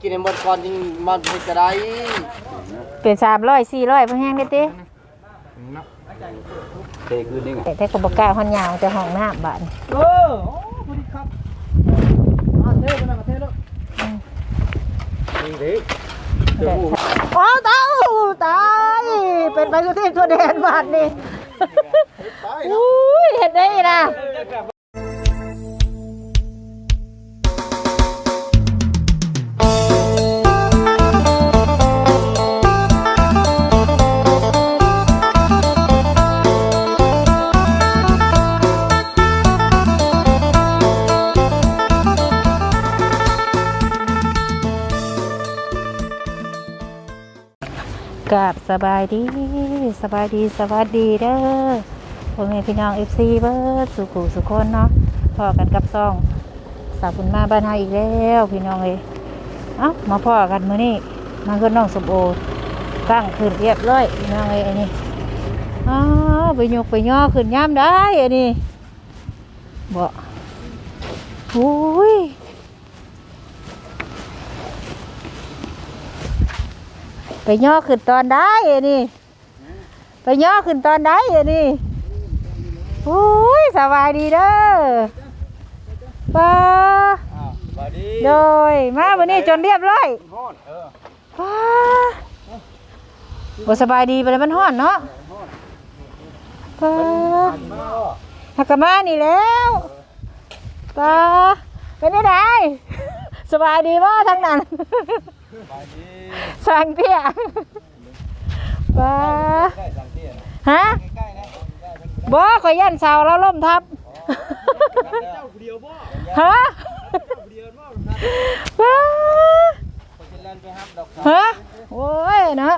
กินให้หมดก่อนจึงมันเฮ็ดก็ได้เป็นสามร้อยสี่ร้อยเพิ่งแห้งได้ติเทคืนนี่ไงแต่แต่ก็บอกกล้าห้อนยาวแต่ห้องน้ำบาดนเออโอ้พอดีครับอ่าเทไปนะเทแล้วนี่เด้เจ้าผู้โอ้ตายตายเป็นไปคือที่ตัวแดนบาดนี่ตายอุ้ยเห็นได้นะ กับสบายดีสบายดีสวัสดีเด้อพ่อแม่พี่น้องเอฟซีเบิร์ดสุขุสุขคนเนาะพอกันกับซองสาวบุญมาบ้านเฮาอีกแล้วพี่น้องเลยเอ้ามาพ่อกันมื้อนี้มาขึ้นน้องสมโอตั้งขึ้นเรียบร้อยพี่น้องเลยอันนี้อ้าไปยกไปย่อขึ้นย่ำได้อันนี้บ่โอ้ย ไปย่อขึ้นตอนได้อันนี่ไปย่อขึ้นตอนได้อันนี่โอ้ยสบายดีเด้อป้าอ้าวสวัสดีโดยมาวันนี้จนเรียบร้อยฮอดเออป้าบ่สบายดีไปเลยมันฮ้อนเนาะป้ามาหักกะมานี่แล้วป้าเป็นได้ไดสบายดีบ่ทั้งนั้น สั่งเตี้ยป้าฮะใกล้ๆนะบ่ขอยยันเสาแล้วล่มทับฮะบ้าเล่นไปฮับดอกฮะโอ้ยเนาะ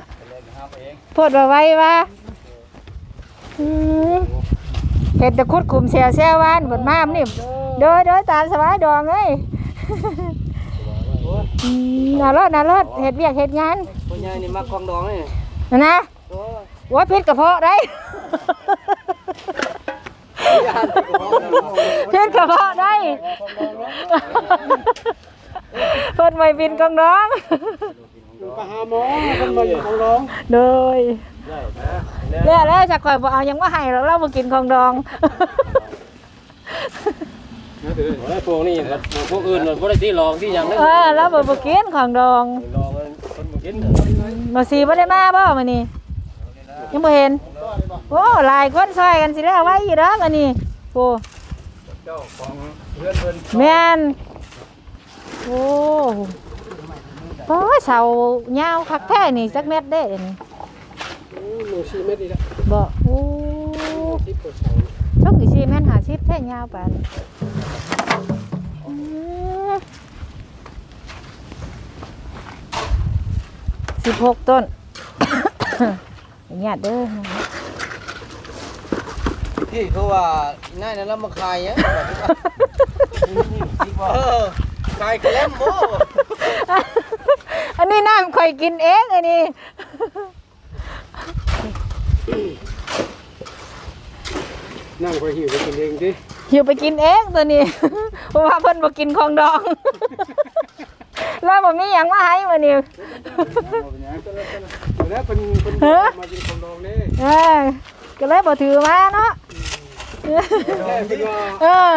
พูดว่าไว้ว่าเห็ดตะคุดกลุ่มเสียวแซววานบนมามนี่เด้อเด้อตามสบายดองเอ้ย น่ารอดน่ารอดเห็ดเวียกเห็ดงานผู้ใหญ่นี่มักของดองนี่นะนะโอ้ยว่าพิษกระเพาะได้ยานไปของดองพิษกระเพาะได้เพิ่นไม่บินกองน้องไปหาหมอคนมาอยู่ของดองโดยได้นะแล้วแล้วจะคอยบอกเอายังว่าให้แล้วเรามากินของดองได้ พวกนี้พวกอื่นมันบ่ได้ที่ลองที่ยังได้เออแล้วบ่บ่กินของดองลองคนบ่กินมาสีบ่ได้มาบ่มื้อนี้ยังบ่เห็นโอ้หลายคนซอยกันสิได้เอาไว้อยู่ดอกอันนี้โอ้เจ้าของเพื่อนเพื่นแม่นโอ้โอ้เสายาคักแท้นี่จักเม็ดเด้อันนี้หนูชีเม็ดนี่ละบ่โอ้ที่วดเสาชกกี่สิแม่น50แท้ยาวปาน 16ต้นญาติเด้อที่เขาว่าง่ายนั้นแล้วมาขายหยังเออขายแกล้มบ่อันนี้น้ำข่อยกินเองอันนี้นั่งไปหิวไปกินเองดิหิวไปกินเองตัวนี้เพราะว่าเพิ่นบ่กินของดองแล้ว บ่มีหยังมาให้มื้อนี้แล้วเป็นเป็นฮะมากินของดองนี่เออก็เลยบ่ถือมาเนาะแค่เป็นว่าเออ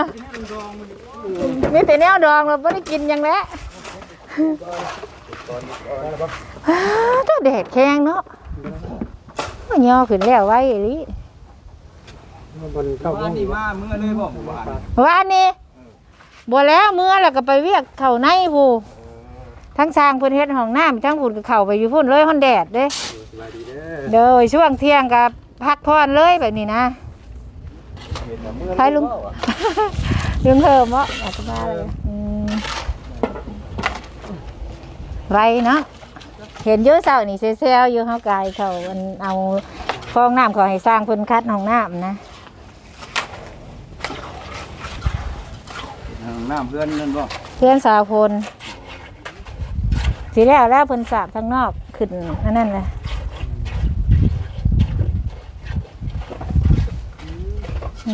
มีแต่แนวดองเราบ่ได้กินหยังแล้วอ้าวตัวแดดแข็งเนาะมันย่อขึ้นแล้วไว้อีหลีมันเข้าบ้านนี่มาเมื่อเลยบอกหมู่บ้านวานนี้บ่แล้วเมื่อแล้วก็ไปเวียกเข้าในผู้ ทั้งสร้างเพิ่นเฮ็ดห้องน้ำทั้งพุ่นก็เข้าไปอยู่พุ่นเลยฮ้อนแดดเด้สบายดีเด้อเด้อช่วงเที่ยงก็พักผ่อนเลยแบบนี้นะเห็นแต่เมื่อใครลุงลืมเพิ่มบ่อาจจะมาเลยอืมไรเนาะเห็นเยอะเช้านี่เซลอยู่เฮากายเขาอันเอาฟองน้ำเขาให้สร้างเพิ่นคัดห้องน้ำนะน้ำเพื่อนนั่นบ่เพื่อนสาวพล สีแล้วแล้วเพิ่นสาบทางนอกขึ้นอันนั้นแหละ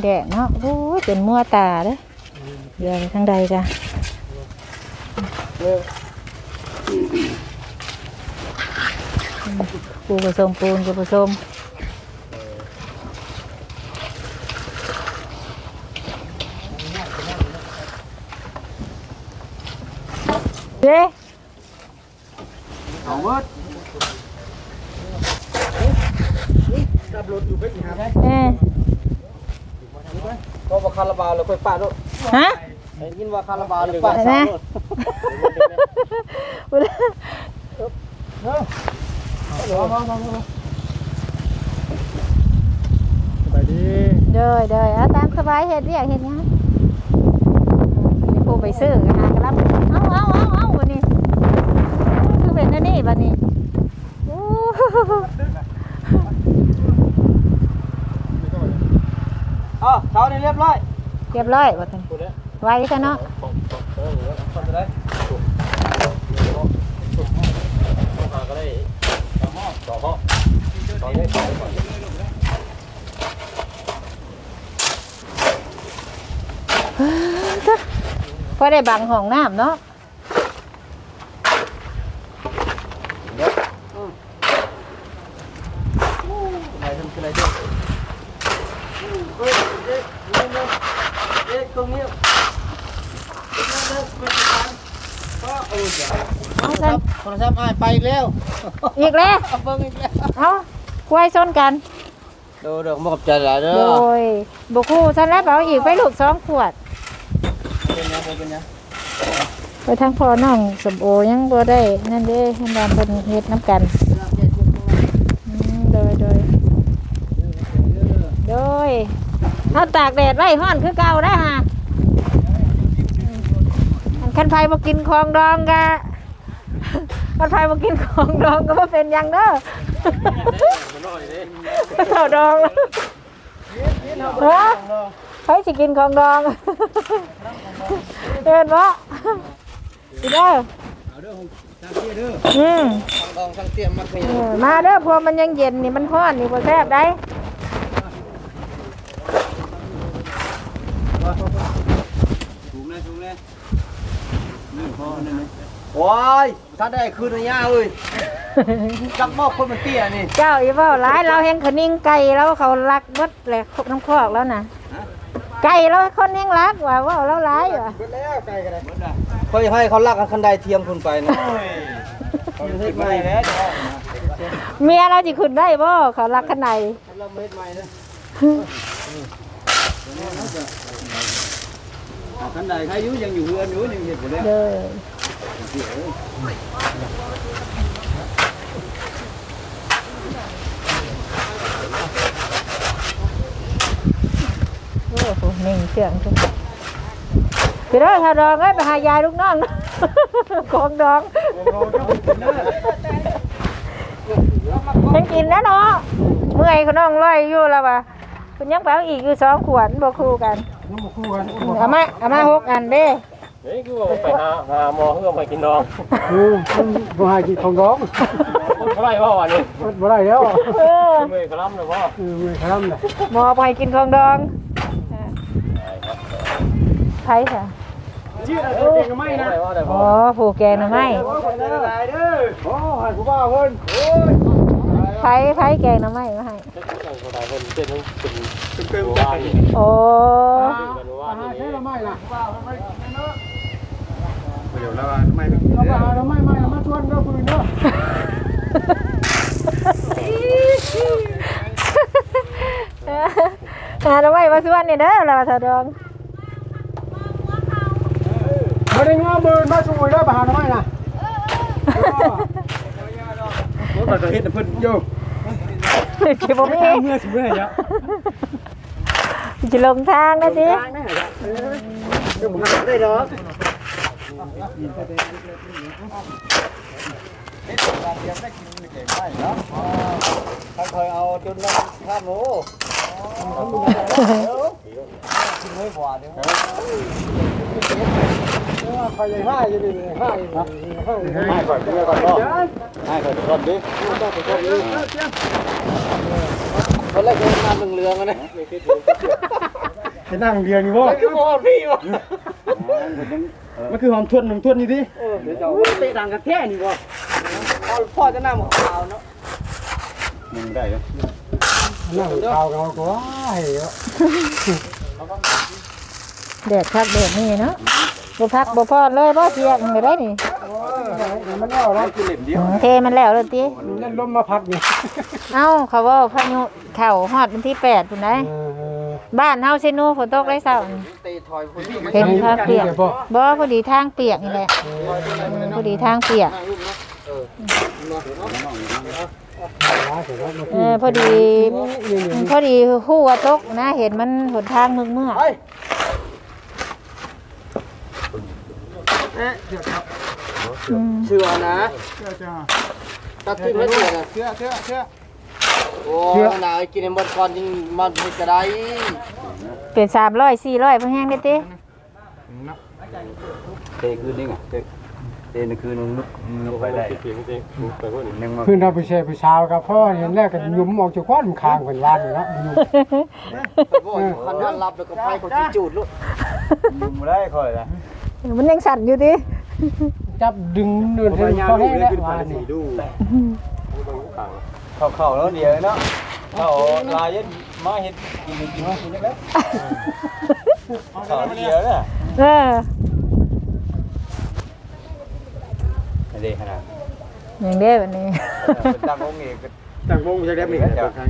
แดดเนาะโอ้ยเป็นมัวตาเด้อเดี๋ยวทางใดจ้ะปูผสมปูนกับผสมเด้ เอาเวิร์ดเอ้ยก็บ่คาราบาวแล้วค่อยปาดโลดฮะได้ยินว่าคาราบาวแล้วปาดไปซะนะโลดไปดีเด้อเด้อเอาตามสบายเฮ็ดเรียกเฮ็ดหยังมีผู้ไปซื้อกันหากรับเอาเอาเอาเอาบัดนี้คือเป็ นอันนี้บัดนี้โอ้อ้าวเช้านี้เรียบร้อยเรียบร้อยบัดนี้พูดแล้วไวซะเนาะเออทำไปได้ต้องหาก็ได้ต่อห้อต่อห้อต่อนี้ต่อนี้ก่อนพอได้บังห้องน้ำเนาะ อะไรทำอะไรด้วยเฮ้ยเอ๊ะนี่นะเอ๊ะตรงนี้โทรศั พท์โทรศัพท์อ้ายไปอีกแล้วอีกแล้วเอาเบิ่งอีกแล้วเอาควายชนกันเดี๋ยวเดี๋ยวมาขอบใจหลายเด้อโดยบุคูฉันแล้วเอาอีกไปลูกสองขวด เป็นยังเป็นยังไปทางพ่อน้องสมโอยังบ่ได้นั่นเด้เห็นว่าเพิ่นเฮ็ดน้ำกันอืมโดยโดยโดยเอาตากแดดไว้ฮ้อนคือเก่าได้ฮะคันไผบ่กินของดองกะ คันไผบ่กินของดองก็บ่เป็นยังเด้อข้าวดองเฮะใครสิกินของดองเดินบ่อีเด้อเอาเด้องทางเตี้ยเด้ออืมลองสังเตรียมมาเป็นมาเด้อพอมันยังเย็นนี่มันร้อนนี่บ่แซ่บได้สูงเลยสูงเลยนี่งพอนั่น นี่ว้ายถ้าได้คืนระยะเอ้ยจักบอกคนมันเตี้ยนี่เจ้าอีเว้าหลายเราเห็นขนิ่งไก่แล้วเขารักเบิดแหละน้ำคอกแล้วน่ะไก่เราคนยังรักว่าเว้าเราหลายว่ะเบิดแล้วไกลกันเลยเขาอยากให้เขาลักกันคันใดเทียมคุณไปนะเขาเฮ็ดใหม่แล้วจะออกมาเมียเราสิขึ้นได้บ่เขารักขนาดเราเฮ็ดใหม่นะคันใดใครอยู่ยังอยู่เรือนอยู่ยังเฮ็ดอยู่แล้ว เด้อ โอ้โหนิ่งเสียงจังพี่เด้อถ้าดองเอ้ไปหายายลูกน้องของดองยังกินแล้วเนาะเมื่อยเขาน้องร้อยอยู่แล้วว่ะคุณยังไปเอาอีกอยู่สองขวดบ่คู่กันเอามาเอามาหกอันเด้ เฮ้ยคือว่าไปหาหาหมอเพื่อไปกินน้องคือมันบ่ให้กินของร้องคนเท่าไหร่ว่าวันนี้บ่ได้แล้วเออเมื่อยกระลำเลยว่าคือมือครับน่ะหมอไปกินของดองไผ่ค่ะชื่ออะไรเก่งก็ไม่นะว่าแต่พอ๋ออผูกแกงหน่อไม้โอ้ยได้หลายเด้อโอ้ให้ผู้บ่าวเพิ่นโอ้ยไผ่ไผ่แกงหน่อไม้มาให้เจ้าของคนใดคนเป็นเป็นเป็นเป็นว่านี่โอ้ เป็นว่าหานี่ใช้ละไม้ล่ะเดี๋ยวละไม้เอาไปหาละไม้ไม้มาชวนเด้อปืนเด้อหาหน่อไม้มาส่วนนี่เด้อเราเถาดองบ่ได้งอมือมาช่วยเด้อไปหาละไม้น่ะโอ้ยก็เฮ็ดเพิ่นอยู่จิบ่มีเมื่อสิเมื่อแล้วจิลงทางนะจิได้ดอก ถ้าเคยเอาจนนั่งข้ามโลกินไม่หวานเนี่ยใครใหญ่ห้าอยู่นี่ห้าอยู่นี่ห้าให้ก่อนเพื่อก่อนก็ให้ก่อนก่อนดิคนแรกคือน้ำเหลืองๆนะจะนั่งเรียนอยู่บ่คือหมอพี่วะ มันคือหอมทวนหนุ่มทวนนี่ดิเดี๋ยวจะเตะดังกระแทกนี่บ่พ่อจะน้ำขาวเนาะยังได้เลยนั่งข้าวเราก็ว่าให้เยอะแดดคักแดดนี่เนาะบ่พักบ่พอเลยบ่เสียงไม่ได้นี่มันแล้วเราคือเหล็มเดียวเทมันแล้วเลยติเล่นลมมาพักนี่เอ้าเขาเว่าพายุเข้าฮอดวันที่8พุ่นได้เออ บ้านเฮาซิโนฝนตกได้เช้านี่ตีถอยคนที่เห็นภาพเปียกดี๋วบ่บ่พอดีทางเปียกนี่แหละเออพอดีทางเปียกเออพอดีพอดีฮู้ว่าตกนะเห็นมันหนทางมึกเมื่อเฮ้ยเอ๊ะเดี๋ยวครับอืมเชื่อนะเชื่อเชื่อตัดทิ้งแล้วเชื่อนะเชื่อเชื่อ เชื่อโอ้นายกินในหมดก่อนยังมันไม่กระไดเป็น300 400เพิ่นแฮงได้ติเตะคืนนี่ไงเตะเตะในคืนนึงลุกลุกไปได้นึงมาขึ้นเราไปแช่ไปเช้ากับพ่อเห็นแรกกันยุ้มออกจากก้อนคางเป็นวานอยู่แล้วยุ้มโอ้ยคันนั้นรับแล้วก็ไพ่เขาจีจูดลูกลุกมาได้ค่อยละมันยังสั่นอยู่ติจับดึงเดินถึงเขาให้แล้ววานนี่ เข้าเข้าแล้วเดียวเนาะเข้าลายยันมาเห็ดกินกินกินแล้วเข้าเดียวเนี่ยเออเด็กขนาดอย่างเด้บัดนี้ตั้งองค์เอกต่างวงจะได้มี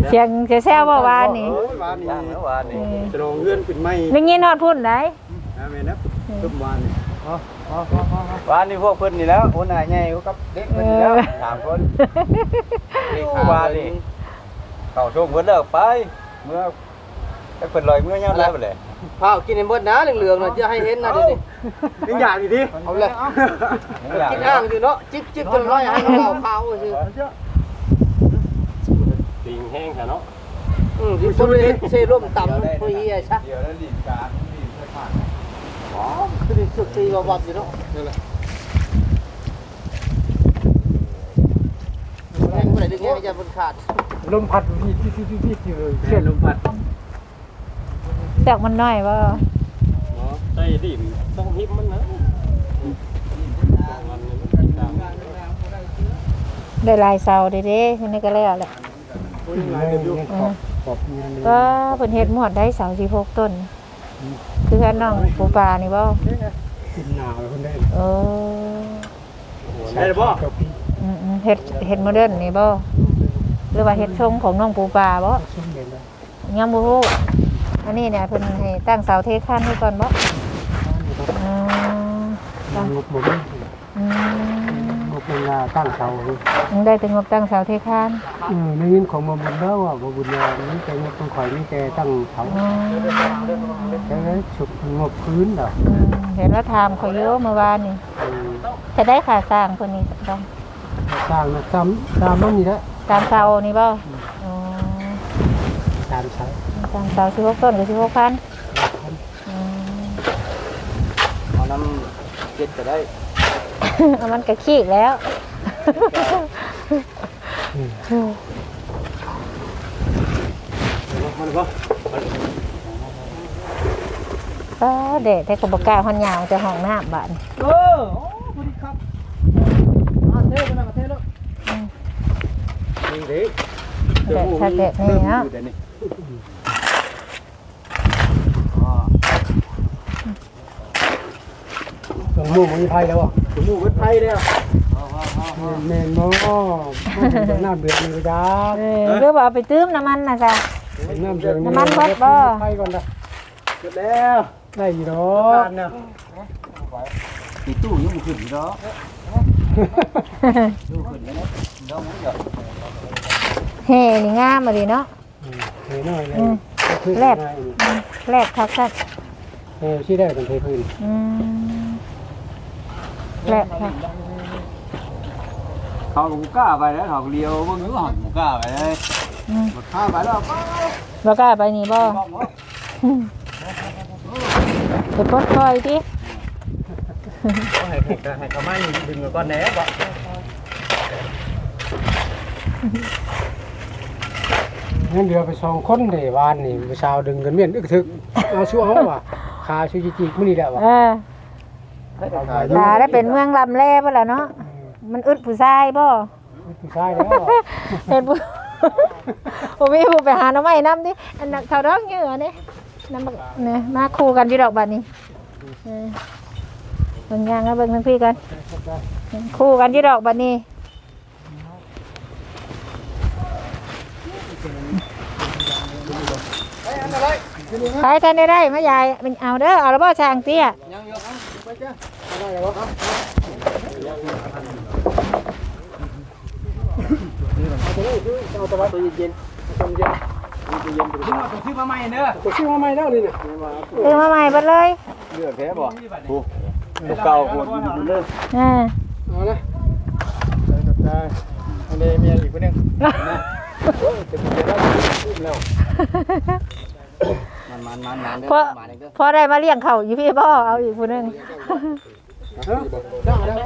เสียงแซ่ๆบ่วานนี่วานนี้ตั้งแล้ววานนี่จะลงเงื่อนปิดไม้ได้ยินฮอดพุ่นได้นะแม่นะทุกวันนี่วานนี่พวกเพิ่นนี่แล้วคนไหนใหญ่กับเด็กเพิ่นนี่แล้วสามคนนี่วานนี่เข้าช่วงเพิ่นเลิกไป เมื่อไอ้เพิ่นลอยเมื่อยามได้บ่เลยข้าวกินในหมดนะเหลืองๆน่ะจะให้เห็นนะดูสิเป็นอย่างนี้ดิเอาเลยกินอ่างอยู่เนาะจิ๊บจิ๊บจนร้อยให้เราข้าวสิติงแห้งค่ะเนาะอืมที่สุดเลยเซรุ่มต่ำคุยไอ้ชะเดี๋ยวแล้วดีการ อ๋อคือสุดตีบวับอยู่เนาะนี่แหละแรงไปไหนดึงแง่จะบนขาดลมพัดพี่พี่พี่พี่อยู่เชื่อลมพัดแตกมันน้อยบ่เนาะใจดิ่มต้องหิบมันนะมันเนี่ยมันติดตามได้หลายเสาเด้เด้ทีนี้ก็แล้วแหละขอบขอบเงินก็เพิ่นเฮ็ดหมดได้36ต้น คือกันน้องปูปลานี่บ่กินหนาวคนได้เออได้บ่กับพี่อืมๆเฮ็ดเฮ็ดโมเดิร์นนี่บ่หรือว่าเฮ็ดทรงของน้องปูปลาบ่ช่วงเย็นแล้วยังบ่ฮู้อันนี้เนี่ยเพิ่นให้ตั้งเสาเทคานไว้ก่อนบ่อืมตั้งงบหมดอืม งบงาตั้งเสายังได้แต่งบตั้งเสาเทคานอืมในยินของมาบุญแล้วว่าบุญแล้วนี่แกงบต้องคอยนี่แกตั้งเสาอืมแกได้ฉุกงบพื้นดอกอืมเห็นแล้วถามเขาอยู่เมื่อวานนี่จะได้ค่าสร้างเพิ่นนี่ต้องสร้างนะซ้ำตามมันนี่แหละตามเสานี่บ่ตามเสาตามเสา16ต้นก็16,000อืมเอาน้ำเจ็ดก็ได้ เอามันก็ขี้แล้วก็เด็กแต่ก็บกล้าหันยาวจะห้องน้ำบ้านเออโอ้พอดีครับอ่าเทไปนะเทแล้วนี่เด็กเด็กถ้าเด็กนี่เนาะตรงมู่มีไทยแล้วอะ ถึงหมู่เวทไทยแล้วเมนโม่น้ำเดือดเลยจ้าเออหรือว่าเอาไปตื้มน้ำมันนะจ๊ะน้ำเดือดน้ำมันเบิดบ่ไทยก่อนนะเสร็จแล้วได้อยู่เนาทาะนเนี่ยตีตู้ยังขึ้นอยู่เนาะตู้ขึ้นแล้วนะเดี๋ยวมันเดี๋ยวเฮ่นี่งามมาดีเนาะเฮ้ยน้อยเลยแรกแรกคักคักเออชื่อได้เป็นเทพื้นอืม แรกคักเขาก็กล้าไปแล้วเขาเลี้ยวบ่งอยู่หันกล้าไปเลยอืมบ่ข้าไปแล้วไปบ่กล้าไปนี่บ่ไปปลดคอยดิให้ให้เขาไม่ดึงก่อนแหนบ่เงินเดือไปสองคนเดวานนี่ไปชาวดึงกันเมียนอึกทึกเอ ตาได้เป็นเมืองลำแล่บ่ล่ะเนาะมันอึดผู้ชายบ่ผู้ชายแล้วเห็นผู้ผมมีผู้ไปหาหน้ำไม้น้ำดิอันนั้นเขาดอกเหยื่อนี่น้ำบักเนี่ยมาคู่กันที่ดอกบัดนี้เออเบิ่งยางแล้วเบิ่งทั้งพี่กันคู่กันที่ดอกบัดนี้ใครท่านได้ได้มายายมันเอาเด้อเอาแล้วบ่ช่างเตี้ยยังอยู่ เอาไปจ้ะเอาได้แล้วบ่เอาเอาตัวตัวเย็นๆตัวเย็นต้องซื้อมาใหม่เด้อก็ชื่อว่าไม่แล้วนี่เนี่ยซื้อมาใหม่เบัดเลยเลือกแพ้บ่ผู้เก่าผู้เด้ออ่าเอาละได้อันนี้เมียอีกคนนึงมั นมันมันมันเด้อพอมาเด้อพอได้มาเลี้ยงเขาอยู่พี่บ่เอาอีกผู้หนึงได้แล้ว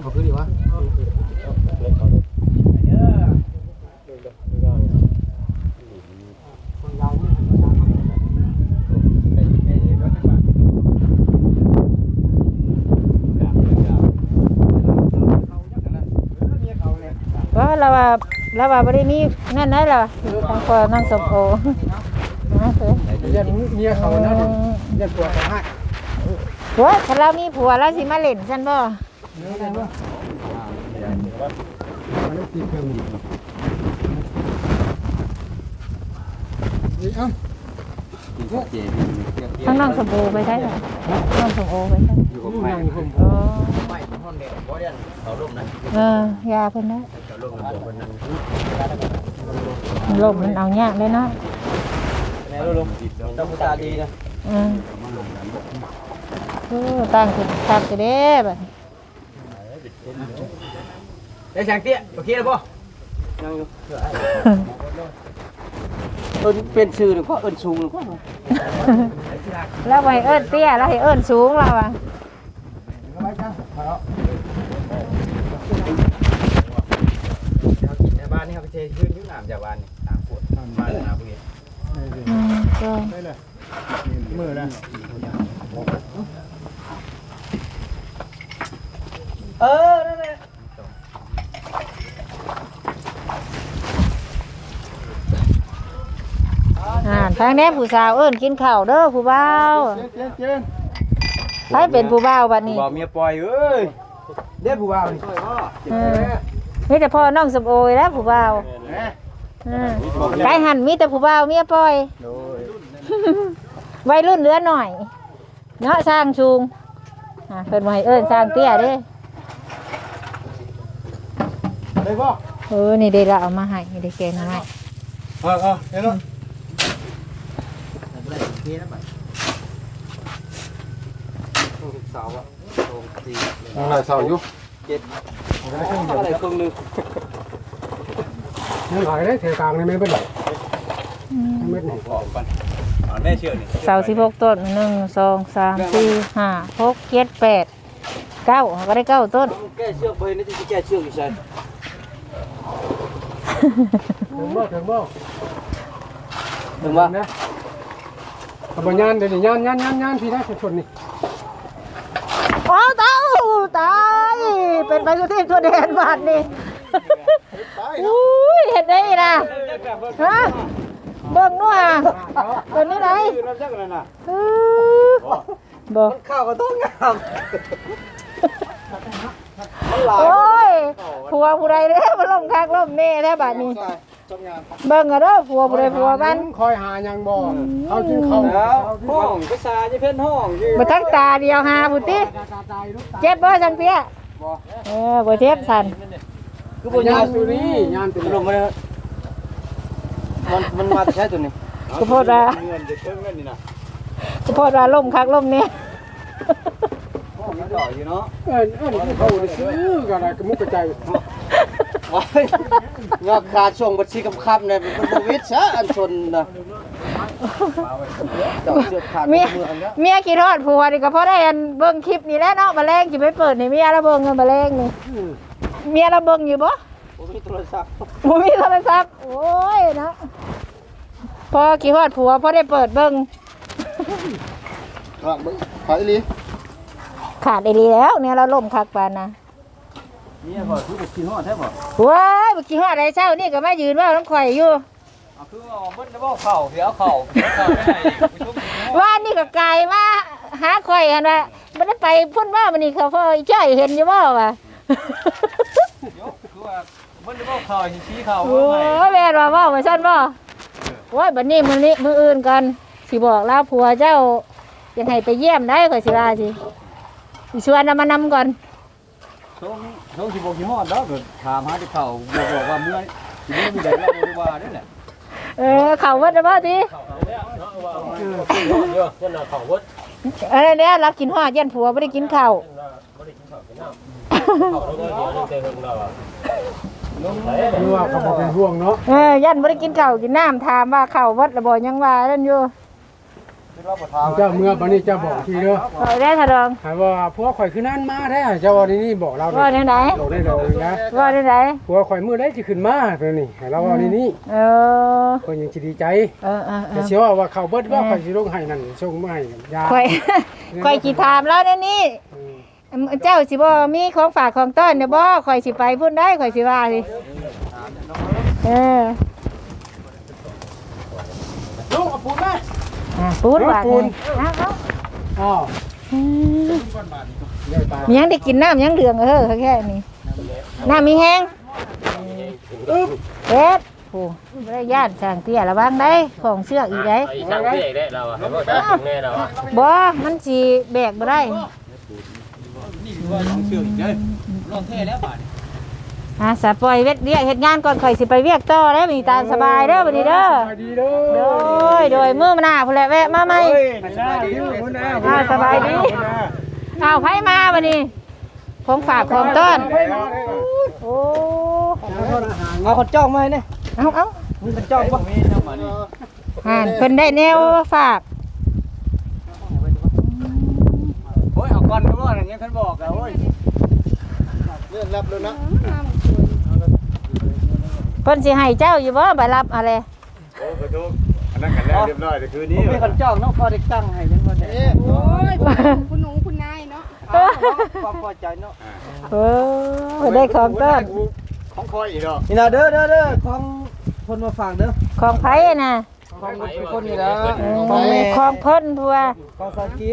เขาคือดีวะว่าเราว่า เราว่าบ่ได้มีนั่นได้ล่ะทางพอนั่งสมโอนะเพิ่นยันเมียเขานะยันปวดเขาให้โว้ยถ้าเรามีผัวเราสิมาเล่นซั่นบ่มันตีเครื่องมือนี่เอ้า เจ็บทางน้องสมโอไปใช่ล่ะน้องสมโอไปใช่อยู่กับอยู่ใครนั่งผมโอ้ไม่ห้องเด็กบ่เรียนเขาลุ่มนะเออยาเพิ่นนะเขาลุ่มนะคนนั้นลมมันเอายากเลยเนาะแม่ลุ่มต้องตาดีนะอืมโอ้ตั้งขึ้นคักจะเด้บัดนี้ได้ช่างเตี้ยโอเคแล้วบ่ยังอยู่ เอิ้นเป็นชื่อหรือก็เอิ้นสูงหรือก็แล้วให้เอิ้นเตี้ยแล้วให้เอิ้นสูงแล้วอะในบ้านนี่ครับเทขึ้นยุ่งน้ำจากบ้านนี่ตามขวดมาเลยนะพี่อืมก็มือนะเออนั่นแหละ อ่าทางแนี้ผู้สาวเอิ้นกินข้าวเด้อผู้บ่าวเจ๊เจ๊ใครเป็นผู้บ่าวบัดนี้บ่เมียปล่อยเอ้ยเด้ผู้บ่าวนี่เออมีแต่พ่อน้องสมโอยแล้วผู้บ่าวอืมไก่หันมีแต่ผู้บ่าวเมียปล่อยโดยวัยรุ่นเหลือหน่อย เนาะสร้างชุงอ่าเพิ่นว่าให้เอิ้นสร้างเตี้ยเด้ได้บ่เออนี่เด้ละเอามาให้นี่เด้แกงมาให้เออเออเดี๋ยว นะนี่นะบัดเสาอะตรงสี่ยังไงเสาอยู่เจ็ดอะไรครึ่งนึงยังหายได้เทกลางนี่ไม่เป็นไรอืมเม็ดหนึ่งออกก่อนอ๋อแม่เชื่อนี่เสาสิบหกต้นหนึ่งสองสามสี่ห้าหกเจ็ดแปดเก้าก็ได้เก้าต้นแก้เชือกไปนี่จะแก้เชือกอยู่ใช่ถึงบ่ถึงบ่ถึงว่านะขบวนยานเดี๋ยวนี้ยานยานยานยานพี่นะชนนี่โอ้ตายตายเป็นไปสุเทพทั่วแดนบาดนี่อุ้ยเห็นได้นะฮะเบิ่งนู่นอะตัวนี้ไหนน้ำจักนั่นน่ะอื้อบ่ข้าวก็ต้องงามโอ้ยผัวผู้ใดเด้อมาล่มคักล่มแน่แท้บาดนี้ต้องงาม เบิ่งเอาเด้อผัวผู้ใดผัวมันคอยหายังบ่เขากินข้าวแล้วห้องภาษาจะเพ่นห้องอยู่บ่ทั้งตาเดียวหาพุ่นติเจ็บบ่จังเตี้ยเออบ่เจ็บสั่นคือบ่ยายานตัวนี้ยานตัวลนี้งมาเลยมันมันมาแต่ใช้ตัวนี้ก็โพดว่าเงินจะเพิ่มเงินนี่นะก็โพดว่าล่มคักล่มแน่ห้องมันต่ออยู่เนาะเอิ้นเอิ้นเขาซื้อกันอะไรก็มุกกระจา ยว้ายงอกขาช่วงบัญชีกำคับเนี่ยมันบ่วิทย์ซะอันชนนะดอกเชือกขาดเมียมืออันเนี้ยเมียกี่ทอดผัวนี่ก็เพราะได้อันเบิ่งคลิปนี่แหละเนาะมาแรงสิไปเปิดนี่เมียละเบิ่งเงินมาแรงนี่เมียละเบิ่งอยู่บ่ผมมีโทรศัพท์บ่มีโทรศัพท์โอ้ยเนาะพอกี่ทอดผัวพอได้เปิดเบิ่งว่ามึงขายอีหลีขาดไอ้ดีแล้วเนี่ยเราล่มคักปานนะ นี่พอคือบ่กินฮอดแท้บ่ว้ายเมื่อกี้ฮอดอะไรเช้านี่ก็มายืนเว่าน้ำข่อยอยู่ เอาคือว่าเบิ่นได้บ่เข้าเดี๋ยวเข้าเข้าไม่ได้อีกผู้ชมกินฮอดว่านี่ก็ไกลมาหาข่อยกันว่าบ่ได้ไปพุ่นว่ามันนี่เขาพ่ออีจ้อยเห็นอยู่บ่ว่ะยกคือว่าเบิ่นได้บ่เข้าสิชี้เข้าโอ้ยแม่นว่าเว้าว่าซั่นบ่โอ้ยบัดนี้มื้อนี้มื้ออื่นกันสิบอกลาผัวเจ้ายังให้ไปเยี่ยมได้ข่อยสิว่าสิสิชวนเอามานำก่อน ช่วงช่วงสิบ่กินฮอดดอกก็ถามหาที่เข้าบ่บอกว่าเมื่อสิเมื่อมีได้แล้วบ่ได้ว่าเด้อแหละเออเข้าวัดแล้วบ่ติเยอะคนน่ะเขาวดเออเนี่ยรักกินฮอดยันผัวบ่ได้กินข้าวบ่ได้กินข้าวกินน้ำเขาต้องเดียวนึงแต่เพิ่นเราอะคือว่าเขาบอกเป็นห่วงเนาะเออยันบ่ได้กินข้าวกินน้ำถามว่าเข้าวัดแล้วบ่ยังว่านั่นอยู่ เจ้าเมื่อบัดนี้เจ้าบอกทีเด้อเอาได้ทะดองหาว่าพวกข่อยคือนั่นมาแท้เจ้าว่านี่นี่บอกเราว่าเด้จังไดบอกได้เลยนะว่าจังไดพวกข่อยมือได้สิขึ้นมาเพิ่นนี่ให้เราว่านี่นี่เออเพิ่นยังสิดีใจเออเออเอแต่อเชื่อว่าว่าเขาเบิดว่าข่อยสิลงให้นั่นส่งมาให้ยาข่อยข่อยสิถามแล้วเดี๋ยวนี้อืมเจ้าสิบ่มีของฝากของต้อนเด้อบ่ข่อยสิไปพุ่นได้ข่อยสิว่าสิเออลุงเอาปูนมา อะปูนบาดปูนเอาเอาอ๋ออืมได้ปลามียังได้กินน้ำยังเหลืองเออแค่นี้น้ำมีแห้งอึ๊บเอ็ดโอ้บ่ได้ย่านสร้างเตี้ยระวังได้ของเชือกอีกได้ไอ้ช่างเด็กได้เราอะให้บ่ช่างแน่เราอะบ่มันสิแบกบ่ได้ นี่คือว่าต้องเชื่ออีกเด้อลองเท่แล้วบาดนี้ อะสะปล่อยเวทเรียกเฮ็ดงานก่อนข่อยสิไปเวียกต่อแล้วมีตามสบายเด้อบัดนี้เด้อสบายดีเด้โดอยโดยมื้อมันหน้าพุ่นแหละแวะมาใหม่สบายดีทุกคนนะอ่าสบายดีอ้าวไผมาบัดนี้ของฝากของต้อนโอ้เอาคนจ้องมาให้เนี่ยเอาเอามีเป็นจ้องบ่มีนำมานี่อ่านเพิ่นได้แนวฝาก โอ้ยเอาก่อนก็บ่นั่นยังคันบอกอะโอ้ย เรื่องรับแล้วนะเพิ่นสิให้เจ้าอยู่บ่ไปรับอะไรโอ้กระทุกอันนั้นกันแล้วเรียบร้อยแต่คืนนี้มีคนจ้องเนาะพอได้ตั้งให้จังว่าได้โอ้ยคุณหนูคุณนายเนาะความพอใจเนาะเออได้ของต้นของคอยอีกดอกนี่นะเด้อเด้อเด้อของคนมาฝากเด้อของไผน่ะของทุกคนนี่นะเออของเพิ่นพัวของสาจิ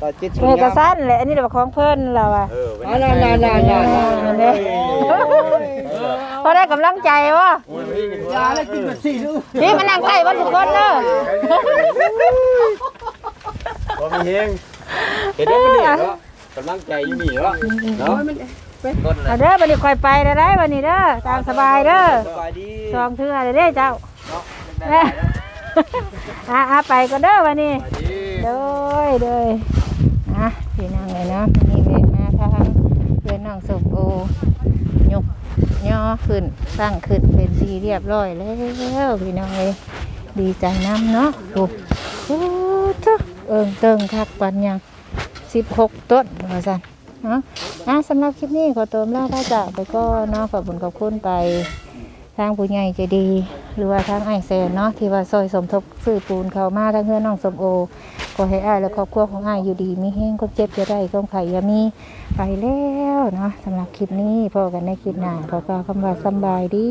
ตสาจิตเออกระสั้นแหละอันนี้เดี๋ยวของเพิ่นเราอะเออเป็นอ่าน่าน่าน่าน่าเออเด้พอได้กำลังใจวะยาแล้วกินแบบสี่ดูพี่มานั่งใกล้บ่ทุกคนเด้อบ่มีเฮงเห็นได้เป็นเนี่ยเนาะกำลังใจอยู่นี่เนาะเนาะเอาเด้อบัดนี้ค่อยไปได้ได้บัดนี้เด้อตามสบายเด้อสบายดีซองเทื่อเด้อเด้อเจ้าเด้ออะอะไปก็เด้อบัดนี้โดยโดยอะพี่ น้องเลยนาะนี่เวทมาทางเพื่อนน้องสมโอยกย่อขึ้นสร้างขึ้นเป็นทีเรียบร้อยแล้วพี่น้องเลยดีใจน้ำเนาะโอ้โหทุกเอิงเติงคักปันยังสิบหกต้นว่าสันเนาะอะสำหรับคลิปนี้ขอติมล่าพระจาไปก็เนาะขอบคุณขอบคุณไปทางผู้ใหญ่ใจดี หรือว่าทางไอแซนเนาะที่ว่าซอยสมทบซื้อปูนเขามาทางเพื่อนน้องสมโอ ก็ให้อ้ายและครอบครัวของอ้ายอยู่ดีมีแห้งก็เจ็บจะได้ก็ไข่ยามีไปแล้วเนาะสำหรับคลิปนี้พอกันในคลิปหน้าขอกล่าวคำว่าสบายดี